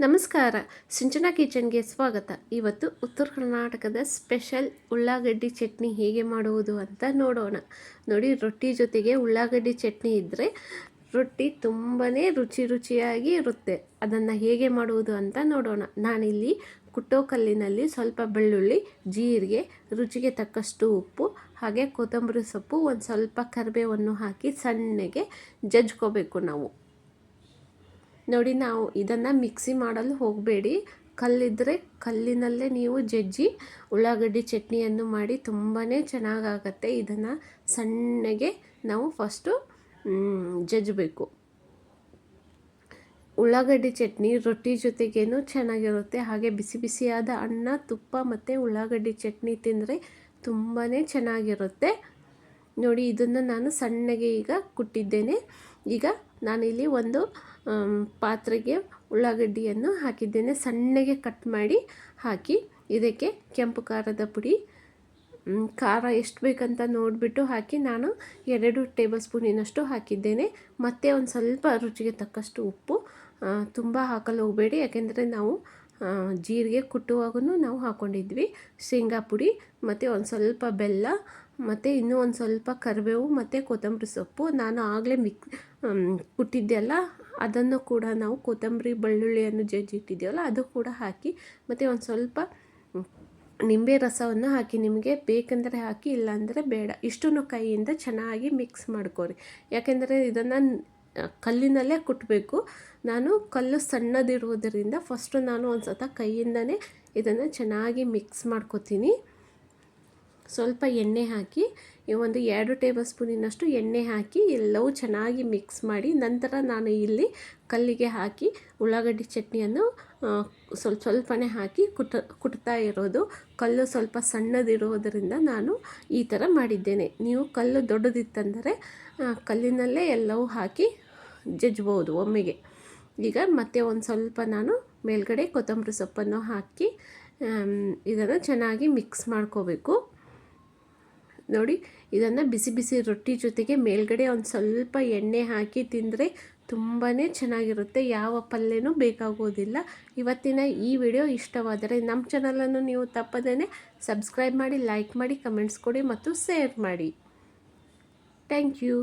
ನಮಸ್ಕಾರ. ಸಿಂಚನಾ ಕಿಚನ್ಗೆ ಸ್ವಾಗತ. ಇವತ್ತು ಉತ್ತರ ಕರ್ನಾಟಕದ ಸ್ಪೆಷಲ್ ಉಳ್ಳಾಗಡ್ಡಿ ಚಟ್ನಿ ಹೇಗೆ ಮಾಡುವುದು ಅಂತ ನೋಡೋಣ. ನೋಡಿ, ರೊಟ್ಟಿ ಜೊತೆಗೆ ಉಳ್ಳಾಗಡ್ಡಿ ಚಟ್ನಿ ಇದ್ದರೆ ರೊಟ್ಟಿ ತುಂಬಾ ರುಚಿ ರುಚಿಯಾಗಿ ಇರುತ್ತೆ. ಅದನ್ನು ಹೇಗೆ ಮಾಡುವುದು ಅಂತ ನೋಡೋಣ. ನಾನಿಲ್ಲಿ ಕುಟ್ಟೋ ಕಲ್ಲಿನಲ್ಲಿ ಸ್ವಲ್ಪ ಬೆಳ್ಳುಳ್ಳಿ, ಜೀರಿಗೆ, ರುಚಿಗೆ ತಕ್ಕಷ್ಟು ಉಪ್ಪು, ಹಾಗೆ ಕೊತ್ತಂಬರಿ ಸೊಪ್ಪು, ಒಂದು ಸ್ವಲ್ಪ ಕರಿಬೇವನ್ನು ಹಾಕಿ ಸಣ್ಣಗೆ ಜಜ್ಕೋಬೇಕು ನಾವು. ನೋಡಿ ನಾವು ಇದನ್ನು ಮಿಕ್ಸಿ ಮಾಡಲು ಹೋಗಬೇಡಿ. ಕಲ್ಲಿದ್ದರೆ ಕಲ್ಲಿನಲ್ಲೇ ನೀವು ಜಜ್ಜಿ ಉಳ್ಳಾಗಡ್ಡಿ ಚಟ್ನಿಯನ್ನು ಮಾಡಿ ತುಂಬಾ ಚೆನ್ನಾಗಾಗತ್ತೆ. ಇದನ್ನು ಸಣ್ಣಗೆ ನಾವು ಫಸ್ಟು ಜಜ್ಜಬೇಕು. ಉಳ್ಳಾಗಡ್ಡಿ ಚಟ್ನಿ ರೊಟ್ಟಿ ಜೊತೆಗೇನು ಚೆನ್ನಾಗಿರುತ್ತೆ. ಹಾಗೆ ಬಿಸಿ ಬಿಸಿಯಾದ ಅನ್ನ, ತುಪ್ಪ ಮತ್ತು ಉಳ್ಳಾಗಡ್ಡಿ ಚಟ್ನಿ ತಿಂದರೆ ತುಂಬಾ ಚೆನ್ನಾಗಿರುತ್ತೆ. ನೋಡಿ ಇದನ್ನು ನಾನು ಸಣ್ಣಗೆ ಈಗ ಕುಟ್ಟಿದ್ದೇನೆ. ಈಗ ನಾನಿಲ್ಲಿ ಒಂದು ಪಾತ್ರೆಗೆ ಉಳ್ಳಾಗಡ್ಡಿಯನ್ನು ಹಾಕಿದ್ದೇನೆ. ಸಣ್ಣಗೆ ಕಟ್ ಮಾಡಿ ಹಾಕಿ, ಇದಕ್ಕೆ ಕೆಂಪು ಖಾರದ ಪುಡಿ ಖಾರ ಎಷ್ಟು ಬೇಕಂತ ನೋಡಿಬಿಟ್ಟು ಹಾಕಿ ನಾನು ಎರಡು ಟೇಬಲ್ ಸ್ಪೂನಿನಷ್ಟು ಹಾಕಿದ್ದೇನೆ. ಮತ್ತು ಒಂದು ಸ್ವಲ್ಪ ರುಚಿಗೆ ತಕ್ಕಷ್ಟು ಉಪ್ಪು ತುಂಬ ಹಾಕಲು ಹೋಗಬೇಡಿ. ಯಾಕೆಂದರೆ ನಾವು ಜೀರಿಗೆ ಕುಟ್ಟುವಾಗೂ ನಾವು ಹಾಕ್ಕೊಂಡಿದ್ವಿ ಶೇಂಗಾ ಪುಡಿ. ಮತ್ತು ಒಂದು ಸ್ವಲ್ಪ ಬೆಲ್ಲ ಮತ್ತು ಇನ್ನೂ ಒಂದು ಸ್ವಲ್ಪ ಕರಿಬೇವು ಮತ್ತು ಕೊತ್ತಂಬರಿ ಸೊಪ್ಪು. ನಾನು ಆಗಲೇ ಮಿಕ್ ಕುಟ್ಟಿದ್ದೆಲ್ಲ ಅದನ್ನು ಕೂಡ ನಾವು ಕೊತ್ತಂಬರಿ ಬೆಳ್ಳುಳ್ಳಿಯನ್ನು ಜಜ್ಜಿಟ್ಟಿದ್ದೀವಲ್ಲ ಅದು ಕೂಡ ಹಾಕಿ ಮತ್ತು ಒಂದು ಸ್ವಲ್ಪ ನಿಂಬೆ ರಸವನ್ನು ಹಾಕಿ, ನಿಮಗೆ ಬೇಕೆಂದರೆ ಹಾಕಿ, ಇಲ್ಲಾಂದರೆ ಬೇಡ. ಇಷ್ಟನ್ನು ಕೈಯಿಂದ ಚೆನ್ನಾಗಿ ಮಿಕ್ಸ್ ಮಾಡ್ಕೊರಿ. ಯಾಕೆಂದರೆ ಇದನ್ನು ಕಲ್ಲಿನಲ್ಲೇ ಕುಟ್ಟಬೇಕು ನಾನು ಕಲ್ಲು ಸಣ್ಣದಿರುವುದರಿಂದ ಫಸ್ಟು ನಾನು ಒಂದು ಸತ ಕೈಯಿಂದನೇ ಇದನ್ನು ಚೆನ್ನಾಗಿ ಮಿಕ್ಸ್ ಮಾಡ್ಕೊತೀನಿ. ಸ್ವಲ್ಪ ಎಣ್ಣೆ ಹಾಕಿ ಒಂದು ಎರಡು ಟೇಬಲ್ ಸ್ಪೂನಿನಷ್ಟು ಎಣ್ಣೆ ಹಾಕಿ, ಎಲ್ಲವೂ ಚೆನ್ನಾಗಿ ಮಿಕ್ಸ್ ಮಾಡಿ, ನಂತರ ನಾನು ಇಲ್ಲಿ ಕಲ್ಲಿಗೆ ಹಾಕಿ, ಉಳ್ಳಾಗಡ್ಡಿ ಚಟ್ನಿಯನ್ನು ಸ್ವಲ್ಪ ಸ್ವಲ್ಪನೇ ಹಾಕಿ ಕುಟ, ಕುಟ್ತಾ ಇರೋದು. ಕಲ್ಲು ಸ್ವಲ್ಪ ಸಣ್ಣದಿರೋದರಿಂದ ನಾನು ಈ ಥರ ಮಾಡಿದ್ದೇನೆ. ನೀವು ಕಲ್ಲು ದೊಡ್ಡದಿತ್ತಂದರೆ ಕಲ್ಲಿನಲ್ಲೇ ಎಲ್ಲವೂ ಹಾಕಿ ಜಜ್ಬೋದು ಒಮ್ಮೆಗೆ. ಈಗ ಮತ್ತೆ ಒಂದು ಸ್ವಲ್ಪ ನಾನು ಮೇಲ್ಗಡೆ ಕೊತ್ತಂಬರಿ ಸೊಪ್ಪನ್ನು ಹಾಕಿ ಇದನ್ನು ಚೆನ್ನಾಗಿ ಮಿಕ್ಸ್ ಮಾಡ್ಕೋಬೇಕು. ನೋಡಿ, ಇದನ್ನು ಬಿಸಿ ಬಿಸಿ ರೊಟ್ಟಿ ಜೊತೆಗೆ ಮೇಲ್ಗಡೆ ಒಂದು ಸ್ವಲ್ಪ ಎಣ್ಣೆ ಹಾಕಿ ತಿಂದರೆ ತುಂಬಾ ಚೆನ್ನಾಗಿರುತ್ತೆ. ಯಾವ ಪಲ್ಯನೂ ಬೇಕಾಗೋದಿಲ್ಲ. ಇವತ್ತಿನ ಈ ವಿಡಿಯೋ ಇಷ್ಟವಾದರೆ ನಮ್ಮ ಚಾನಲನ್ನು ನೀವು ತಪ್ಪದೇ ಸಬ್ಸ್ಕ್ರೈಬ್ ಮಾಡಿ ಲೈಕ್ ಮಾಡಿ ಕಮೆಂಟ್ಸ್ ಕೊಡಿ ಮತ್ತು ಶೇರ್ ಮಾಡಿ. Thank you